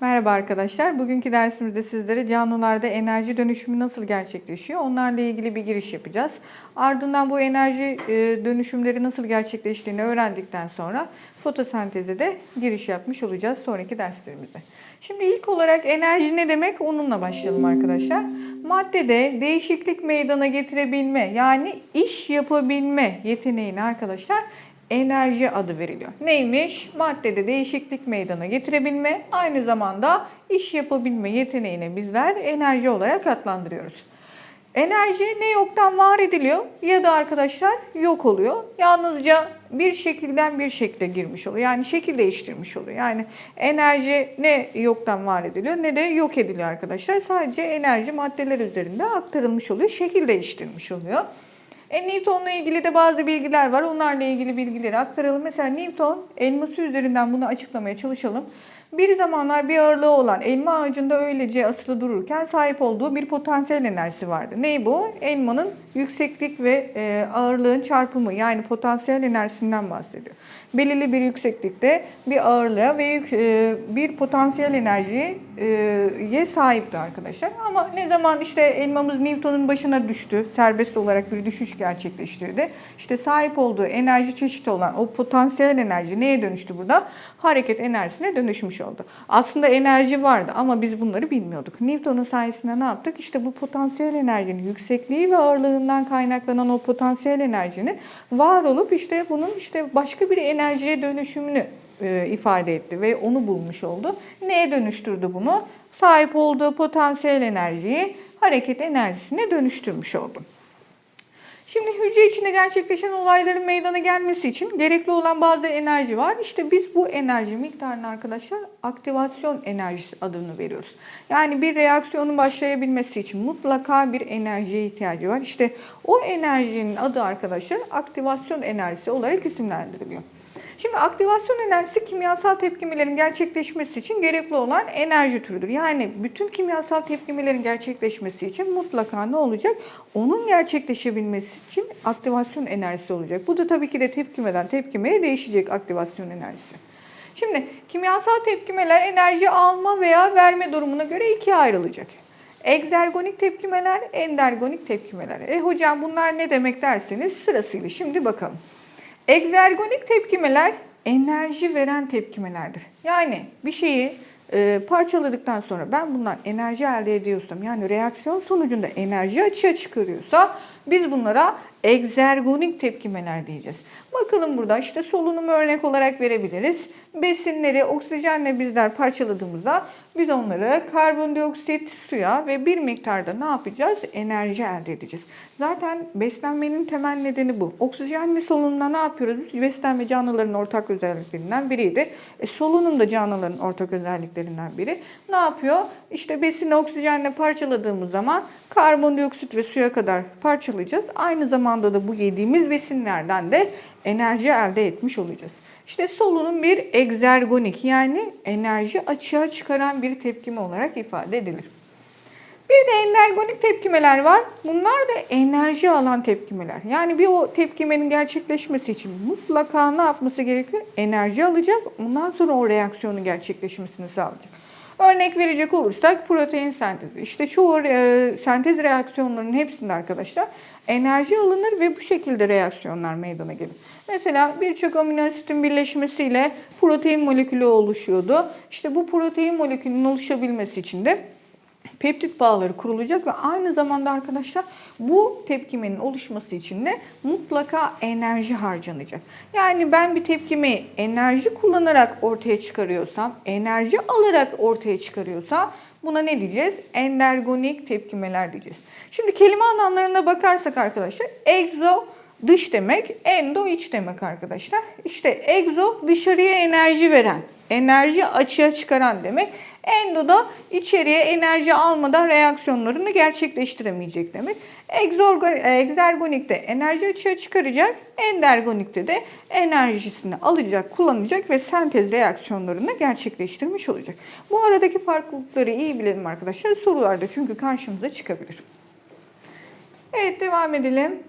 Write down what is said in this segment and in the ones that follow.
Merhaba arkadaşlar. Bugünkü dersimizde sizlere canlılarda enerji dönüşümü nasıl gerçekleşiyor? Onlarla ilgili bir giriş yapacağız. Ardından bu enerji e, dönüşümleri nasıl gerçekleştiğini öğrendikten sonra fotosenteze de giriş yapmış olacağız sonraki derslerimizde. Şimdi ilk olarak enerji ne demek? Onunla başlayalım arkadaşlar. Maddede değişiklik meydana getirebilme yani iş yapabilme yeteneğine arkadaşlar enerji adı veriliyor. Neymiş? Maddede değişiklik meydana getirebilme, aynı zamanda iş yapabilme yeteneğine bizler enerji olarak adlandırıyoruz. Enerji ne yoktan var ediliyor ya da arkadaşlar yok oluyor. Yalnızca bir şekilden bir şekle girmiş oluyor. Yani şekil değiştirmiş oluyor. Yani enerji ne yoktan var ediliyor ne de yok ediliyor arkadaşlar. Sadece enerji maddeler üzerinde aktarılmış oluyor. Şekil değiştirmiş oluyor. E, Newton'la ilgili de bazı bilgiler var. Onlarla ilgili bilgileri aktaralım. Mesela Newton elması üzerinden bunu açıklamaya çalışalım. Bir zamanlar bir ağırlığı olan elma ağacında öylece asılı dururken sahip olduğu bir potansiyel enerjisi vardı. Ney bu? Elmanın yükseklik ve e, ağırlığın çarpımı yani potansiyel enerjisinden bahsediyor. Belirli bir yükseklikte bir ağırlığa ve e, bir potansiyel enerjiye sahipti arkadaşlar. Ama ne zaman işte elmamız Newton'un başına düştü, serbest olarak bir düşüş gerçekleştirdi. İşte sahip olduğu enerji çeşidi olan o potansiyel enerji neye dönüştü burada? Hareket enerjisine dönüşmüş oldu. Aslında enerji vardı ama biz bunları bilmiyorduk. Newton'un sayesinde ne yaptık? İşte bu potansiyel enerjinin yüksekliği ve ağırlığından kaynaklanan o potansiyel enerjinin var olup işte bunun işte başka bir enerjiye dönüşümünü e, ifade etti ve onu bulmuş oldu. Neye dönüştürdü bunu? Sahip olduğu potansiyel enerjiyi hareket enerjisine dönüştürmüş oldu. Şimdi hücre içinde gerçekleşen olayların meydana gelmesi için gerekli olan bazı enerji var. İşte biz bu enerji miktarını arkadaşlar aktivasyon enerjisi adını veriyoruz. Yani bir reaksiyonun başlayabilmesi için mutlaka bir enerjiye ihtiyacı var. İşte o enerjinin adı arkadaşlar aktivasyon enerjisi olarak isimlendiriliyor. Şimdi aktivasyon enerjisi kimyasal tepkimelerin gerçekleşmesi için gerekli olan enerji türüdür. Yani bütün kimyasal tepkimelerin gerçekleşmesi için mutlaka ne olacak? Onun gerçekleşebilmesi için aktivasyon enerjisi olacak. Bu da tabii ki de tepkimeden tepkimeye değişecek aktivasyon enerjisi. Şimdi kimyasal tepkimeler enerji alma veya verme durumuna göre ikiye ayrılacak. Egzergonik tepkimeler, endergonik tepkimeler. E hocam bunlar ne demek derseniz sırasıyla şimdi bakalım. Egzergonik tepkimeler enerji veren tepkimelerdir. Yani bir şeyi e, parçaladıktan sonra ben bundan enerji elde ediyorsam yani reaksiyon sonucunda enerji açığa çıkarıyorsa biz bunlara egzergonik tepkimeler diyeceğiz. Bakalım burada işte solunumu örnek olarak verebiliriz. Besinleri oksijenle bizler parçaladığımızda biz onları karbondioksit, suya ve bir miktarda ne yapacağız? Enerji elde edeceğiz. Zaten beslenmenin temel nedeni bu. Oksijenli solunumda ne yapıyoruz? Biz beslenme canlıların ortak özelliklerinden biriydi. E, solunum da canlıların ortak özelliklerinden biri. Ne yapıyor? İşte besini oksijenle parçaladığımız zaman karbondioksit ve suya kadar parçalayacağız. Aynı zamanda da bu yediğimiz besinlerden de enerji elde etmiş olacağız. İşte solunum bir egzergonik yani enerji açığa çıkaran bir tepkime olarak ifade edilir. Bir de energonik tepkimeler var. Bunlar da enerji alan tepkimeler. Yani bir o tepkimenin gerçekleşmesi için mutlaka ne yapması gerekiyor? Enerji alacak. Ondan sonra o reaksiyonun gerçekleşmesini sağlayacak. Örnek verecek olursak protein sentezi. İşte çoğu e, sentez reaksiyonlarının hepsinde arkadaşlar enerji alınır ve bu şekilde reaksiyonlar meydana gelir. Mesela birçok amino asitin birleşmesiyle protein molekülü oluşuyordu. İşte bu protein molekülünün oluşabilmesi için de peptit bağları kurulacak ve aynı zamanda arkadaşlar bu tepkimenin oluşması için de mutlaka enerji harcanacak. Yani ben bir tepkimeyi enerji kullanarak ortaya çıkarıyorsam, enerji alarak ortaya çıkarıyorsam buna ne diyeceğiz? Endergonik tepkimeler diyeceğiz. Şimdi kelime anlamlarına bakarsak arkadaşlar egzo dış demek, endo iç demek arkadaşlar. İşte egzo dışarıya enerji veren, enerji açığa çıkaran demek. Endo da içeriye enerji almadan reaksiyonlarını gerçekleştiremeyecek demek. Egzergonikte enerji açığa çıkaracak, endergonikte de enerjisini alacak, kullanacak ve sentez reaksiyonlarını gerçekleştirmiş olacak. Bu aradaki farklılıkları iyi bilelim arkadaşlar. Sorularda çünkü karşımıza çıkabilir. Evet devam edelim.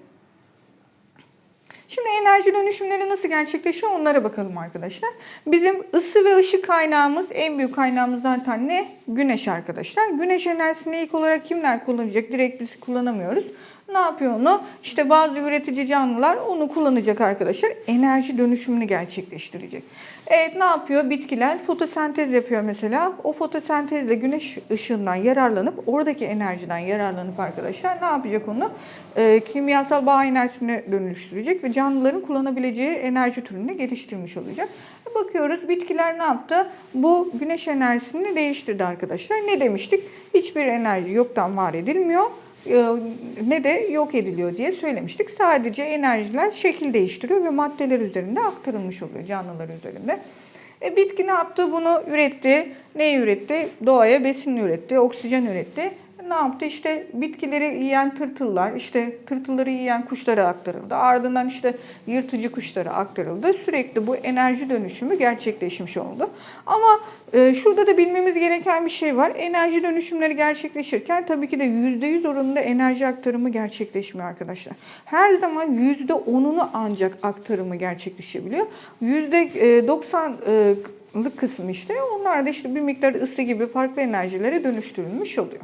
Şimdi enerji dönüşümleri nasıl gerçekleşiyor onlara bakalım arkadaşlar. Bizim ısı ve ışık kaynağımız en büyük kaynağımız zaten ne? Güneş arkadaşlar. Güneş enerjisini ilk olarak kimler kullanacak? Direkt biz kullanamıyoruz. Ne yapıyor onu? İşte bazı üretici canlılar onu kullanacak arkadaşlar. Enerji dönüşümünü gerçekleştirecek. Evet ne yapıyor? Bitkiler fotosentez yapıyor mesela. O fotosentezle güneş ışığından yararlanıp oradaki enerjiden yararlanıp arkadaşlar ne yapacak onu? Ee, kimyasal bağ enerjisine dönüştürecek ve canlıların kullanabileceği enerji türünü geliştirmiş olacak. Bakıyoruz bitkiler ne yaptı? Bu güneş enerjisini değiştirdi arkadaşlar. Ne demiştik? Hiçbir enerji yoktan var edilmiyor e, ne de yok ediliyor diye söylemiştik. Sadece enerjiler şekil değiştiriyor ve maddeler üzerinde aktarılmış oluyor canlılar üzerinde. E, bitki ne yaptı? Bunu üretti. Ne üretti? Doğaya besin üretti, oksijen üretti. Ne yaptı? İşte bitkileri yiyen tırtıllar, işte tırtılları yiyen kuşlara aktarıldı. Ardından işte yırtıcı kuşlara aktarıldı. Sürekli bu enerji dönüşümü gerçekleşmiş oldu. Ama e, şurada da bilmemiz gereken bir şey var. Enerji dönüşümleri gerçekleşirken tabii ki de %100 oranında enerji aktarımı gerçekleşmiyor arkadaşlar. Her zaman %10'unu ancak aktarımı gerçekleşebiliyor. %90'lık kısmı işte onlar da işte bir miktar ısı gibi farklı enerjilere dönüştürülmüş oluyor.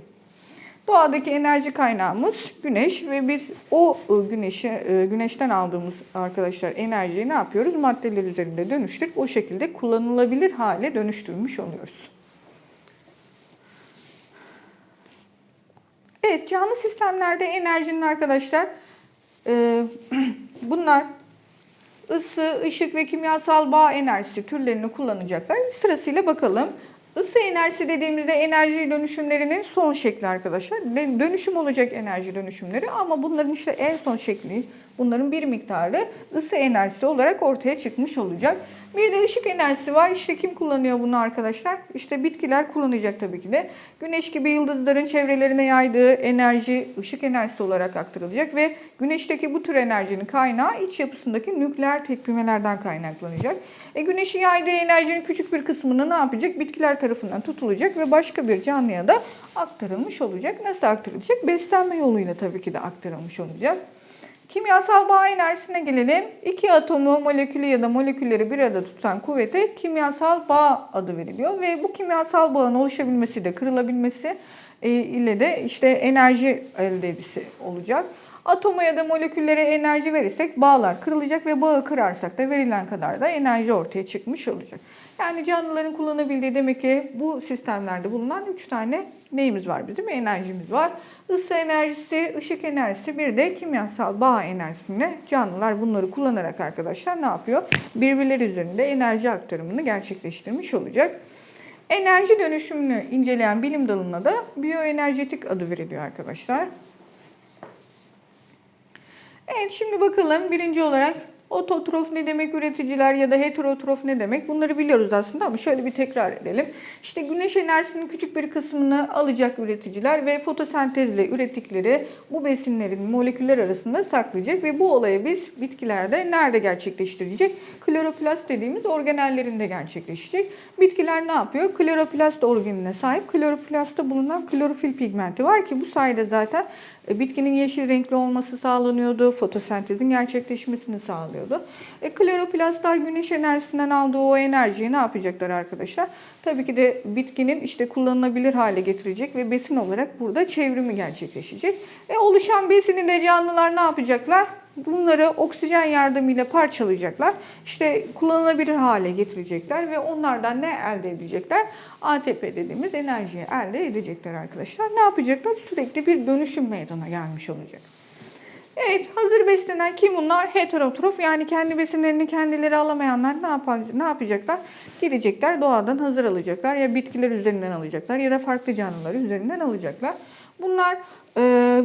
Doğadaki enerji kaynağımız güneş ve biz o e, güneşe güneşten aldığımız arkadaşlar enerjiyi ne yapıyoruz? Maddeler üzerinde dönüştürüp o şekilde kullanılabilir hale dönüştürmüş oluyoruz. Evet, canlı sistemlerde enerjinin arkadaşlar e, bunlar ısı, ışık ve kimyasal bağ enerjisi türlerini kullanacaklar. Sırasıyla bakalım. Isı enerjisi dediğimizde enerji dönüşümlerinin son şekli arkadaşlar. Dönüşüm olacak enerji dönüşümleri ama bunların işte en son şekli, bunların bir miktarı ısı enerjisi olarak ortaya çıkmış olacak. Bir de ışık enerjisi var. İşte kim kullanıyor bunu arkadaşlar? İşte bitkiler kullanacak tabii ki de. Güneş gibi yıldızların çevrelerine yaydığı enerji ışık enerjisi olarak aktarılacak ve güneşteki bu tür enerjinin kaynağı iç yapısındaki nükleer tepkimelerden kaynaklanacak. E, güneşin yaydığı enerjinin küçük bir kısmını ne yapacak? Bitkiler tarafından tutulacak ve başka bir canlıya da aktarılmış olacak. Nasıl aktarılacak? Beslenme yoluyla tabii ki de aktarılmış olacak. Kimyasal bağ enerjisine gelelim. İki atomu, molekülü ya da molekülleri bir arada tutan kuvvete kimyasal bağ adı veriliyor. Ve bu kimyasal bağın oluşabilmesi de kırılabilmesi e, ile de işte enerji elde edisi olacak. Atoma ya da moleküllere enerji verirsek bağlar kırılacak ve bağı kırarsak da verilen kadar da enerji ortaya çıkmış olacak. Yani canlıların kullanabildiği demek ki bu sistemlerde bulunan 3 tane neyimiz var bizim? Enerjimiz var. Isı enerjisi, ışık enerjisi bir de kimyasal bağ enerjisini canlılar bunları kullanarak arkadaşlar ne yapıyor? Birbirleri üzerinde enerji aktarımını gerçekleştirmiş olacak. Enerji dönüşümünü inceleyen bilim dalına da biyoenerjetik adı veriliyor arkadaşlar. Evet şimdi bakalım birinci olarak Ototrof ne demek, üreticiler ya da heterotrof ne demek bunları biliyoruz aslında ama şöyle bir tekrar edelim. İşte güneş enerjisinin küçük bir kısmını alacak üreticiler ve fotosentezle ürettikleri bu besinlerin moleküller arasında saklayacak ve bu olayı biz bitkilerde nerede gerçekleştirecek? Kloroplast dediğimiz organellerinde gerçekleşecek. Bitkiler ne yapıyor? Kloroplast organine sahip. Kloroplastta bulunan klorofil pigmenti var ki bu sayede zaten bitkinin yeşil renkli olması sağlanıyordu. Fotosentezin gerçekleşmesini sağlıyordu. E, kloroplastlar güneş enerjisinden aldığı o enerjiyi ne yapacaklar arkadaşlar? Tabii ki de bitkinin işte kullanılabilir hale getirecek ve besin olarak burada çevrimi gerçekleşecek. E, oluşan besini de canlılar ne yapacaklar? Bunları oksijen yardımıyla parçalayacaklar. İşte kullanılabilir hale getirecekler ve onlardan ne elde edecekler? ATP dediğimiz enerjiyi elde edecekler arkadaşlar. Ne yapacaklar? Sürekli bir dönüşüm meydana gelmiş olacak. Evet, hazır beslenen kim bunlar? Heterotrof yani kendi besinlerini kendileri alamayanlar ne yapar, ne yapacaklar? Gidecekler doğadan hazır alacaklar ya bitkiler üzerinden alacaklar ya da farklı canlıları üzerinden alacaklar. Bunlar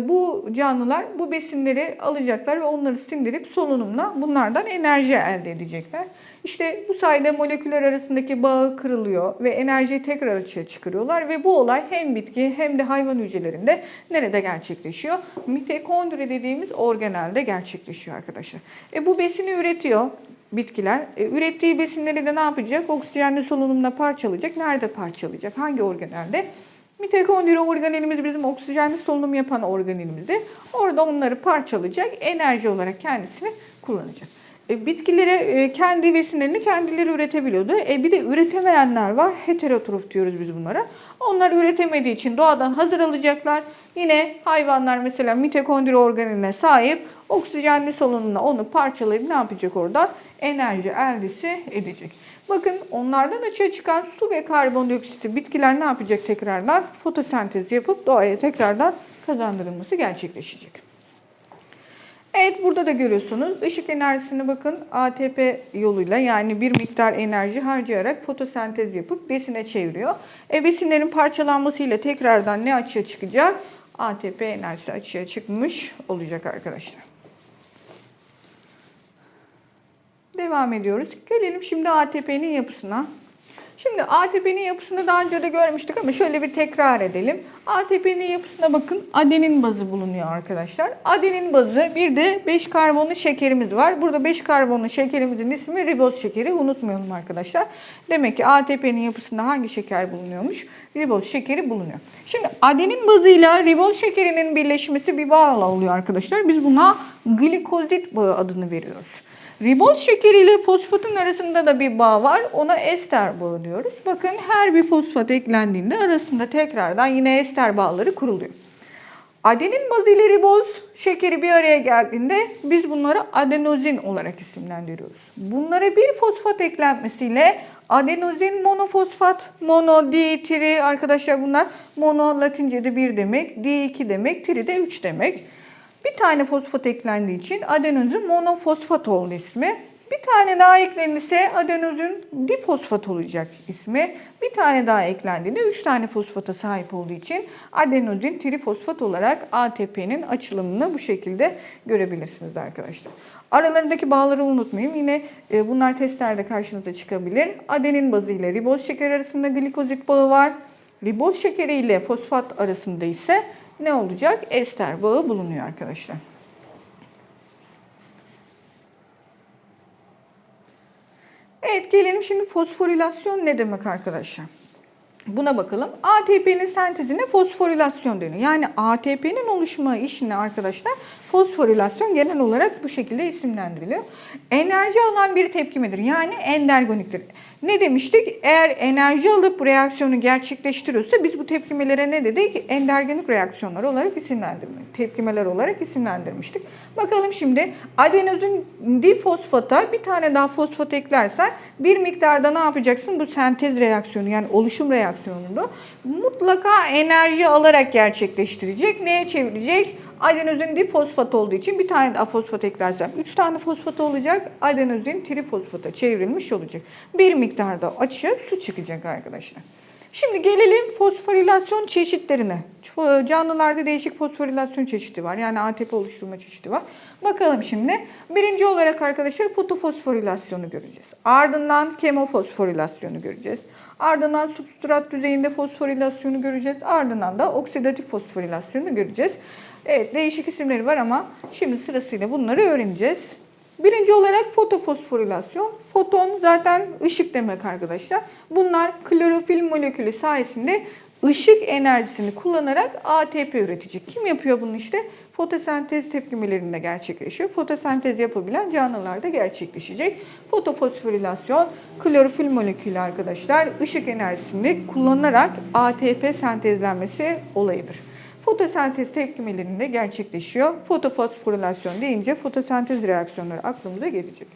bu canlılar bu besinleri alacaklar ve onları sindirip solunumla bunlardan enerji elde edecekler. İşte bu sayede moleküller arasındaki bağı kırılıyor ve enerjiyi tekrar açığa çıkarıyorlar ve bu olay hem bitki hem de hayvan hücrelerinde nerede gerçekleşiyor? Mitokondri dediğimiz organelde gerçekleşiyor arkadaşlar. E bu besini üretiyor bitkiler. E, ürettiği besinleri de ne yapacak? Oksijenli solunumla parçalayacak. Nerede parçalayacak? Hangi organelde? Mitokondri organelimiz bizim oksijenli solunum yapan organelimizdir. Orada onları parçalayacak, enerji olarak kendisini kullanacak. E, bitkileri e, kendi besinlerini kendileri üretebiliyordu. E, bir de üretemeyenler var. Heterotrof diyoruz biz bunlara. Onlar üretemediği için doğadan hazır alacaklar. Yine hayvanlar mesela mitokondri organine sahip oksijenli solunumla onu parçalayıp ne yapacak orada? Enerji elde edecek. Bakın onlardan açığa çıkan su ve karbondioksiti bitkiler ne yapacak tekrardan? Fotosentez yapıp doğaya tekrardan kazandırılması gerçekleşecek. Evet burada da görüyorsunuz ışık enerjisini bakın ATP yoluyla yani bir miktar enerji harcayarak fotosentez yapıp besine çeviriyor. E besinlerin parçalanmasıyla tekrardan ne açığa çıkacak? ATP enerjisi açığa çıkmış olacak arkadaşlar. Devam ediyoruz. Gelelim şimdi ATP'nin yapısına. Şimdi ATP'nin yapısını daha önce de görmüştük ama şöyle bir tekrar edelim. ATP'nin yapısına bakın adenin bazı bulunuyor arkadaşlar. Adenin bazı bir de 5 karbonlu şekerimiz var. Burada 5 karbonlu şekerimizin ismi riboz şekeri. Unutmayalım arkadaşlar. Demek ki ATP'nin yapısında hangi şeker bulunuyormuş? Riboz şekeri bulunuyor. Şimdi adenin bazıyla riboz şekerinin birleşmesi bir bağla oluyor arkadaşlar. Biz buna glikozit bağı adını veriyoruz. Riboz şekeri ile fosfatın arasında da bir bağ var. Ona ester bağı diyoruz. Bakın her bir fosfat eklendiğinde arasında tekrardan yine ester bağları kuruluyor. Adenin bazı ile riboz şekeri bir araya geldiğinde biz bunları adenozin olarak isimlendiriyoruz. Bunlara bir fosfat eklenmesiyle adenozin monofosfat, mono, di, tri arkadaşlar bunlar mono latince'de bir demek, di iki demek, tri de üç demek. Bir tane fosfat eklendiği için adenozin monofosfat oldu ismi. Bir tane daha eklenirse adenozin difosfat olacak ismi. Bir tane daha eklendiğinde 3 tane fosfata sahip olduğu için adenozin trifosfat olarak ATP'nin açılımını bu şekilde görebilirsiniz arkadaşlar. Aralarındaki bağları unutmayın. Yine e, bunlar testlerde karşınıza çıkabilir. Adenin bazı ile riboz şeker arasında glikozit bağı var. Riboz şekeri ile fosfat arasında ise ne olacak? Ester bağı bulunuyor arkadaşlar. Evet gelelim şimdi fosforilasyon ne demek arkadaşlar? Buna bakalım. ATP'nin sentezine fosforilasyon deniyor. Yani ATP'nin oluşma işine arkadaşlar fosforilasyon genel olarak bu şekilde isimlendiriliyor. Enerji alan bir tepkimedir. Yani endergoniktir. Ne demiştik? Eğer enerji alıp reaksiyonu gerçekleştiriyorsa biz bu tepkimelere ne dedik? Endergonik reaksiyonlar olarak isimlendirmek. Tepkimeler olarak isimlendirmiştik. Bakalım şimdi adenozin difosfata bir tane daha fosfat eklersen bir miktarda ne yapacaksın? Bu sentez reaksiyonu yani oluşum reaksiyonunu mutlaka enerji alarak gerçekleştirecek. Neye çevirecek? Adenozin difosfat olduğu için bir tane daha fosfat eklersem 3 tane fosfat olacak. Adenozin trifosfata çevrilmiş olacak. Bir miktarda açığa su çıkacak arkadaşlar. Şimdi gelelim fosforilasyon çeşitlerine. Canlılarda değişik fosforilasyon çeşidi var. Yani ATP oluşturma çeşidi var. Bakalım şimdi. Birinci olarak arkadaşlar fotofosforilasyonu göreceğiz. Ardından kemofosforilasyonu göreceğiz. Ardından substrat düzeyinde fosforilasyonu göreceğiz. Ardından da oksidatif fosforilasyonu göreceğiz. Evet değişik isimleri var ama şimdi sırasıyla bunları öğreneceğiz. Birinci olarak fotofosforilasyon. Foton zaten ışık demek arkadaşlar. Bunlar klorofil molekülü sayesinde ışık enerjisini kullanarak ATP üretecek. Kim yapıyor bunu işte? Fotosentez tepkimelerinde gerçekleşiyor. Fotosentez yapabilen canlılarda gerçekleşecek. Fotofosforilasyon klorofil molekülü arkadaşlar ışık enerjisini kullanarak ATP sentezlenmesi olayıdır. Fotosentez tepkimelerinde gerçekleşiyor. Fotofosforilasyon deyince fotosentez reaksiyonları aklımıza gelecek.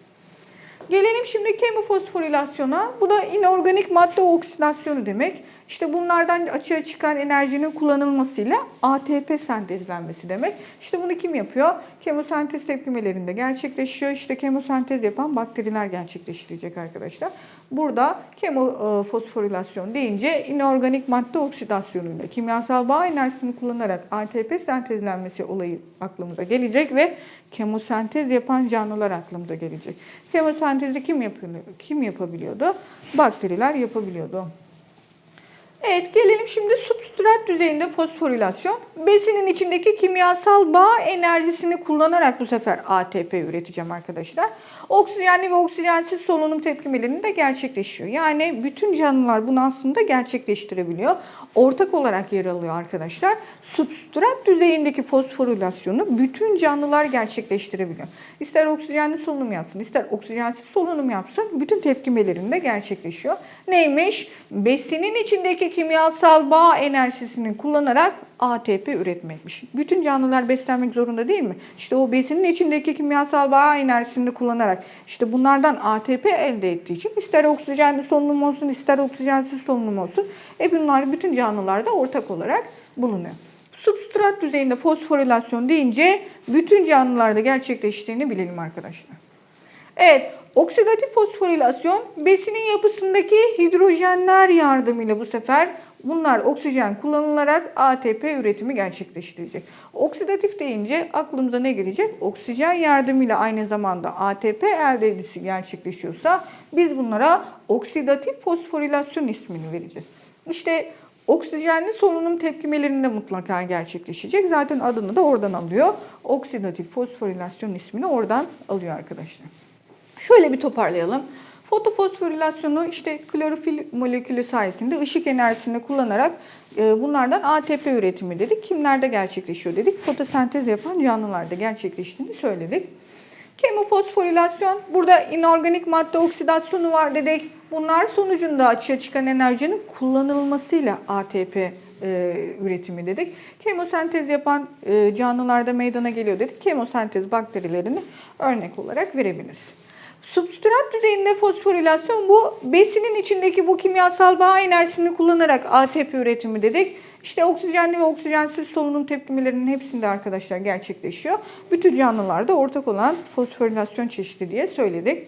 Gelelim şimdi kemofosforilasyona. Bu da inorganik madde oksidasyonu demek. İşte bunlardan açığa çıkan enerjinin kullanılmasıyla ATP sentezlenmesi demek. İşte bunu kim yapıyor? Kemosentez tepkimelerinde gerçekleşiyor. İşte kemosentez yapan bakteriler gerçekleştirecek arkadaşlar. Burada kemofosforilasyon deyince inorganik madde oksidasyonuyla kimyasal bağ enerjisini kullanarak ATP sentezlenmesi olayı aklımıza gelecek ve kemosentez yapan canlılar aklımıza gelecek. Kemosentezi kim yapıyor? Kim yapabiliyordu? Bakteriler yapabiliyordu. Evet gelelim şimdi substrat düzeyinde fosforilasyon. Besinin içindeki kimyasal bağ enerjisini kullanarak bu sefer ATP üreteceğim arkadaşlar. Oksijenli ve oksijensiz solunum tepkimelerinde gerçekleşiyor. Yani bütün canlılar bunu aslında gerçekleştirebiliyor. Ortak olarak yer alıyor arkadaşlar. Substrat düzeyindeki fosforilasyonu bütün canlılar gerçekleştirebiliyor. İster oksijenli solunum yapsın, ister oksijensiz solunum yapsın bütün tepkimelerinde gerçekleşiyor. Neymiş? Besinin içindeki kimyasal bağ enerjisini kullanarak ATP üretmekmiş. Bütün canlılar beslenmek zorunda değil mi? İşte o besinin içindeki kimyasal bağ enerjisini kullanarak işte bunlardan ATP elde ettiği için ister oksijenli solunum olsun ister oksijensiz solunum olsun. E bunlar bütün canlılarda ortak olarak bulunuyor. Substrat düzeyinde fosforilasyon deyince bütün canlılarda gerçekleştiğini bilelim arkadaşlar. Evet, oksidatif fosforilasyon besinin yapısındaki hidrojenler yardımıyla bu sefer bunlar oksijen kullanılarak ATP üretimi gerçekleştirecek. Oksidatif deyince aklımıza ne gelecek? Oksijen yardımıyla aynı zamanda ATP elde edilmesi gerçekleşiyorsa biz bunlara oksidatif fosforilasyon ismini vereceğiz. İşte oksijenli solunum tepkimelerinde mutlaka gerçekleşecek. Zaten adını da oradan alıyor. Oksidatif fosforilasyon ismini oradan alıyor arkadaşlar. Şöyle bir toparlayalım. Fotofosforilasyonu işte klorofil molekülü sayesinde ışık enerjisini kullanarak e, bunlardan ATP üretimi dedik. Kimlerde gerçekleşiyor dedik. Fotosentez yapan canlılarda gerçekleştiğini söyledik. Kemofosforilasyon, burada inorganik madde oksidasyonu var dedik. Bunlar sonucunda açığa çıkan enerjinin kullanılmasıyla ATP e, üretimi dedik. Kemosentez yapan e, canlılarda meydana geliyor dedik. Kemosentez bakterilerini örnek olarak verebiliriz. Substrat düzeyinde fosforilasyon bu besinin içindeki bu kimyasal bağ enerjisini kullanarak ATP üretimi dedik. İşte oksijenli ve oksijensiz solunum tepkimelerinin hepsinde arkadaşlar gerçekleşiyor. Bütün canlılarda ortak olan fosforilasyon çeşidi diye söyledik.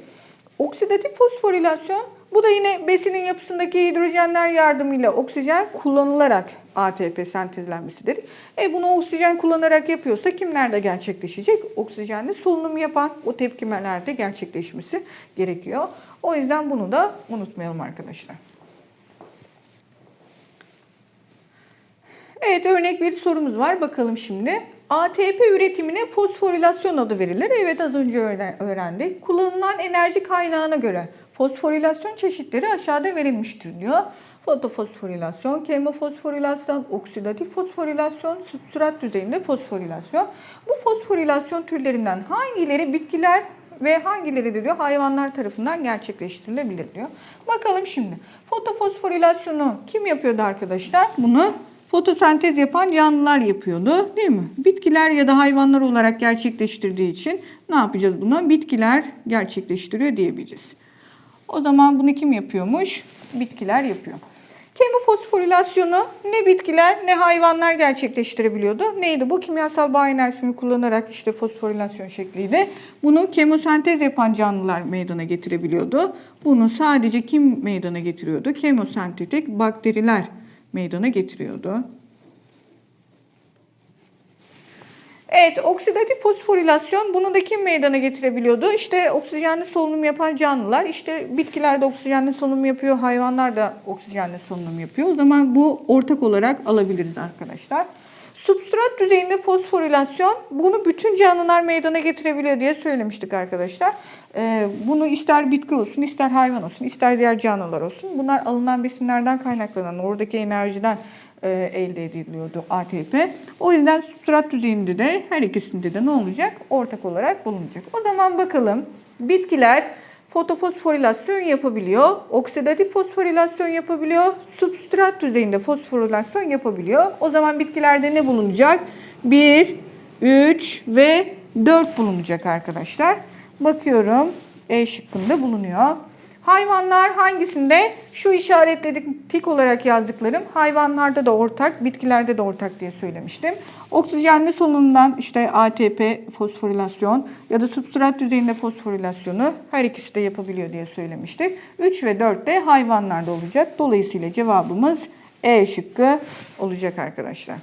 Oksidatif fosforilasyon bu da yine besinin yapısındaki hidrojenler yardımıyla oksijen kullanılarak ATP sentezlenmesi dedik. E bunu oksijen kullanarak yapıyorsa kimlerde gerçekleşecek? Oksijenli solunum yapan o tepkimelerde gerçekleşmesi gerekiyor. O yüzden bunu da unutmayalım arkadaşlar. Evet örnek bir sorumuz var. Bakalım şimdi. ATP üretimine fosforilasyon adı verilir. Evet az önce öğrendik. Kullanılan enerji kaynağına göre fosforilasyon çeşitleri aşağıda verilmiştir diyor. Fotofosforilasyon, kemofosforilasyon, oksidatif fosforilasyon, substrat düzeyinde fosforilasyon. Bu fosforilasyon türlerinden hangileri bitkiler ve hangileri de diyor hayvanlar tarafından gerçekleştirilebilir diyor. Bakalım şimdi. Fotofosforilasyonu kim yapıyordu arkadaşlar? Bunu fotosentez yapan canlılar yapıyordu değil mi? Bitkiler ya da hayvanlar olarak gerçekleştirdiği için ne yapacağız buna? Bitkiler gerçekleştiriyor diyebileceğiz. O zaman bunu kim yapıyormuş? Bitkiler yapıyor. Kemofosforilasyonu ne bitkiler ne hayvanlar gerçekleştirebiliyordu. Neydi bu? Kimyasal bağ enerjisini kullanarak işte fosforilasyon şekliydi. Bunu kemosentez yapan canlılar meydana getirebiliyordu. Bunu sadece kim meydana getiriyordu? Kemosentetik bakteriler meydana getiriyordu. Evet, oksidatif fosforilasyon bunu da kim meydana getirebiliyordu? İşte oksijenli solunum yapan canlılar, işte bitkiler de oksijenli solunum yapıyor, hayvanlar da oksijenli solunum yapıyor. O zaman bu ortak olarak alabiliriz arkadaşlar. Substrat düzeyinde fosforilasyon bunu bütün canlılar meydana getirebiliyor diye söylemiştik arkadaşlar. Ee, bunu ister bitki olsun, ister hayvan olsun, ister diğer canlılar olsun. Bunlar alınan besinlerden kaynaklanan, oradaki enerjiden elde ediliyordu ATP. O yüzden substrat düzeyinde de her ikisinde de ne olacak? Ortak olarak bulunacak. O zaman bakalım bitkiler fotofosforilasyon yapabiliyor, oksidatif fosforilasyon yapabiliyor, substrat düzeyinde fosforilasyon yapabiliyor. O zaman bitkilerde ne bulunacak? 1, 3 ve 4 bulunacak arkadaşlar. Bakıyorum E şıkkında bulunuyor. Hayvanlar hangisinde? Şu işaretledik tik olarak yazdıklarım hayvanlarda da ortak, bitkilerde de ortak diye söylemiştim. Oksijenli solunumdan işte ATP fosforilasyon ya da substrat düzeyinde fosforilasyonu her ikisi de yapabiliyor diye söylemiştik. 3 ve 4 de hayvanlarda olacak. Dolayısıyla cevabımız E şıkkı olacak arkadaşlar.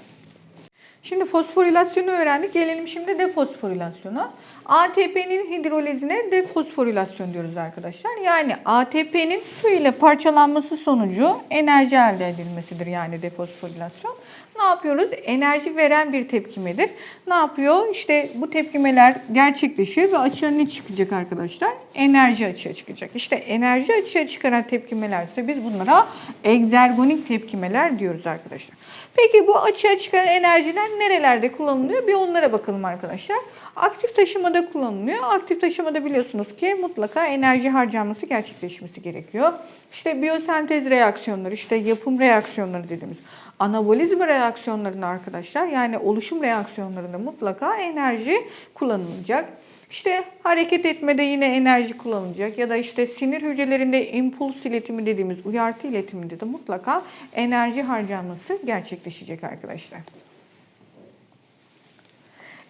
Şimdi fosforilasyonu öğrendik. Gelelim şimdi defosforilasyona. ATP'nin hidrolizine defosforilasyon diyoruz arkadaşlar. Yani ATP'nin su ile parçalanması sonucu enerji elde edilmesidir yani defosforilasyon. Ne yapıyoruz? Enerji veren bir tepkimedir. Ne yapıyor? İşte bu tepkimeler gerçekleşiyor ve açığa ne çıkacak arkadaşlar? Enerji açığa çıkacak. İşte enerji açığa çıkaran tepkimeler ise biz bunlara egzergonik tepkimeler diyoruz arkadaşlar. Peki bu açığa çıkan enerjiler nerelerde kullanılıyor? Bir onlara bakalım arkadaşlar. Aktif taşımada kullanılıyor. Aktif taşımada biliyorsunuz ki mutlaka enerji harcanması gerçekleşmesi gerekiyor. İşte biyosentez reaksiyonları, işte yapım reaksiyonları dediğimiz anabolizma reaksiyonlarında arkadaşlar yani oluşum reaksiyonlarında mutlaka enerji kullanılacak. İşte hareket etmede yine enerji kullanılacak ya da işte sinir hücrelerinde impuls iletimi dediğimiz uyartı iletiminde de mutlaka enerji harcanması gerçekleşecek arkadaşlar.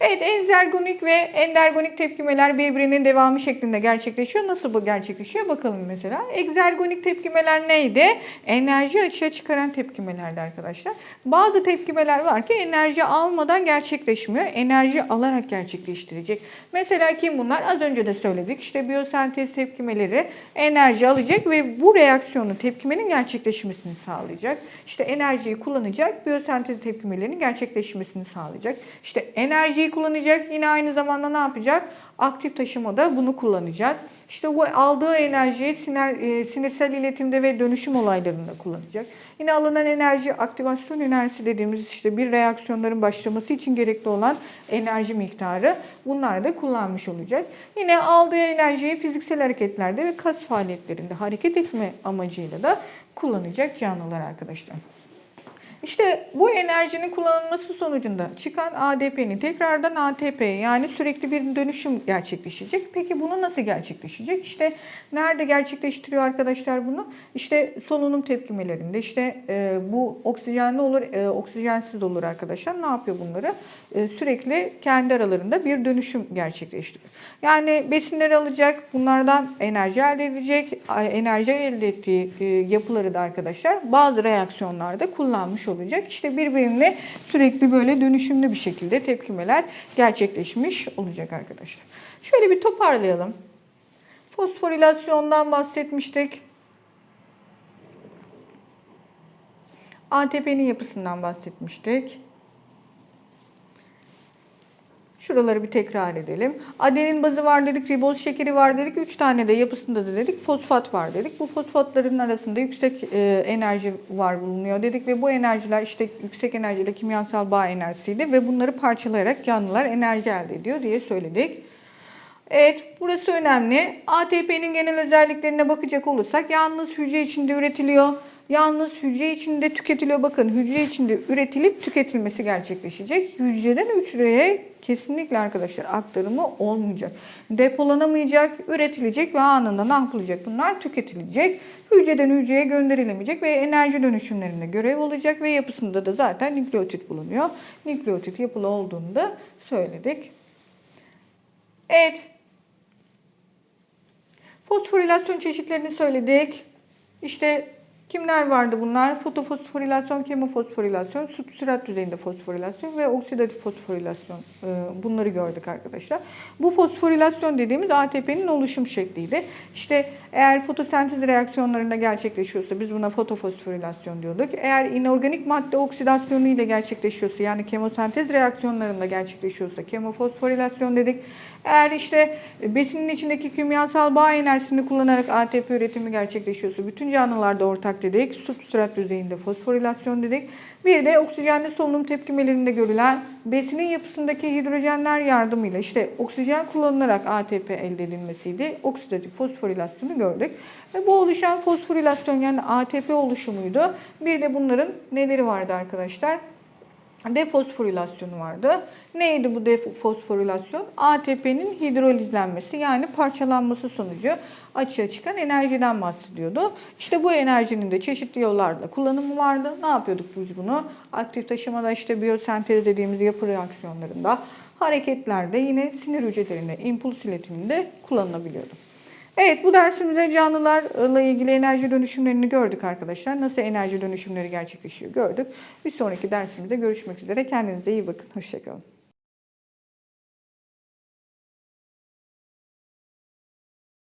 Evet, enzergonik ve endergonik tepkimeler birbirinin devamı şeklinde gerçekleşiyor. Nasıl bu gerçekleşiyor? Bakalım mesela. Egzergonik tepkimeler neydi? Enerji açığa çıkaran tepkimelerdi arkadaşlar. Bazı tepkimeler var ki enerji almadan gerçekleşmiyor. Enerji alarak gerçekleştirecek. Mesela kim bunlar? Az önce de söyledik. İşte biyosentez tepkimeleri enerji alacak ve bu reaksiyonun tepkimenin gerçekleşmesini sağlayacak. İşte enerjiyi kullanacak, biyosentez tepkimelerinin gerçekleşmesini sağlayacak. İşte enerjiyi kullanacak, yine aynı zamanda ne yapacak? Aktif taşımada bunu kullanacak. İşte bu aldığı enerjiyi sinir, e, sinirsel iletimde ve dönüşüm olaylarında kullanacak. Yine alınan enerji aktivasyon enerjisi dediğimiz işte bir reaksiyonların başlaması için gerekli olan enerji miktarı bunlar da kullanmış olacak. Yine aldığı enerjiyi fiziksel hareketlerde ve kas faaliyetlerinde hareket etme amacıyla da kullanacak canlılar arkadaşlar. İşte bu enerjinin kullanılması sonucunda çıkan ADP'nin tekrardan ATP yani sürekli bir dönüşüm gerçekleşecek. Peki bunu nasıl gerçekleşecek? İşte nerede gerçekleştiriyor arkadaşlar bunu? İşte solunum tepkimelerinde işte e, bu oksijenli olur, e, oksijensiz olur arkadaşlar. Ne yapıyor bunları? E, sürekli kendi aralarında bir dönüşüm gerçekleştiriyor. Yani besinleri alacak, bunlardan enerji elde edecek, enerji elde ettiği e, yapıları da arkadaşlar bazı reaksiyonlarda kullanmış olacak. İşte birbirine sürekli böyle dönüşümlü bir şekilde tepkimeler gerçekleşmiş olacak arkadaşlar. Şöyle bir toparlayalım. Fosforilasyondan bahsetmiştik. ATP'nin yapısından bahsetmiştik. Şuraları bir tekrar edelim. Adenin bazı var dedik, riboz şekeri var dedik. Üç tane de yapısında da dedik fosfat var dedik. Bu fosfatların arasında yüksek e, enerji var bulunuyor dedik ve bu enerjiler işte yüksek enerjiyle kimyasal bağ enerjisiydi ve bunları parçalayarak canlılar enerji elde ediyor diye söyledik. Evet, burası önemli. ATP'nin genel özelliklerine bakacak olursak yalnız hücre içinde üretiliyor. Yalnız hücre içinde tüketiliyor. Bakın hücre içinde üretilip tüketilmesi gerçekleşecek. Hücreden hücreye kesinlikle arkadaşlar aktarımı olmayacak. Depolanamayacak, üretilecek ve anında ne yapılacak? Bunlar tüketilecek. Hücreden hücreye gönderilemeyecek ve enerji dönüşümlerinde görev olacak ve yapısında da zaten nükleotit bulunuyor. Nükleotit yapılı olduğunu da söyledik. Evet. Fosforilasyon çeşitlerini söyledik. İşte Kimler vardı bunlar? Fotofosforilasyon, kemofosforilasyon, substrat düzeyinde fosforilasyon ve oksidatif fosforilasyon. Ee, bunları gördük arkadaşlar. Bu fosforilasyon dediğimiz ATP'nin oluşum şekliydi. İşte eğer fotosentez reaksiyonlarında gerçekleşiyorsa biz buna fotofosforilasyon diyorduk. Eğer inorganik madde oksidasyonu ile gerçekleşiyorsa yani kemosentez reaksiyonlarında gerçekleşiyorsa kemofosforilasyon dedik. Eğer işte besinin içindeki kimyasal bağ enerjisini kullanarak ATP üretimi gerçekleşiyorsa bütün canlılarda ortak dedik. Substrat düzeyinde fosforilasyon dedik. Bir de oksijenli solunum tepkimelerinde görülen besinin yapısındaki hidrojenler yardımıyla işte oksijen kullanılarak ATP elde edilmesiydi. Oksidatif fosforilasyonu gördük. Ve bu oluşan fosforilasyon yani ATP oluşumuydu. Bir de bunların neleri vardı arkadaşlar? Defosforilasyonu vardı. Neydi bu defosforilasyon? ATP'nin hidrolizlenmesi yani parçalanması sonucu açığa çıkan enerjiden bahsediyordu. İşte bu enerjinin de çeşitli yollarla kullanımı vardı. Ne yapıyorduk biz bunu? Aktif taşımada işte biyosentez dediğimiz yapı reaksiyonlarında, hareketlerde yine sinir hücrelerinde, impuls iletiminde kullanılabiliyordu. Evet bu dersimizde canlılarla ilgili enerji dönüşümlerini gördük arkadaşlar. Nasıl enerji dönüşümleri gerçekleşiyor gördük. Bir sonraki dersimizde görüşmek üzere. Kendinize iyi bakın. Hoşçakalın.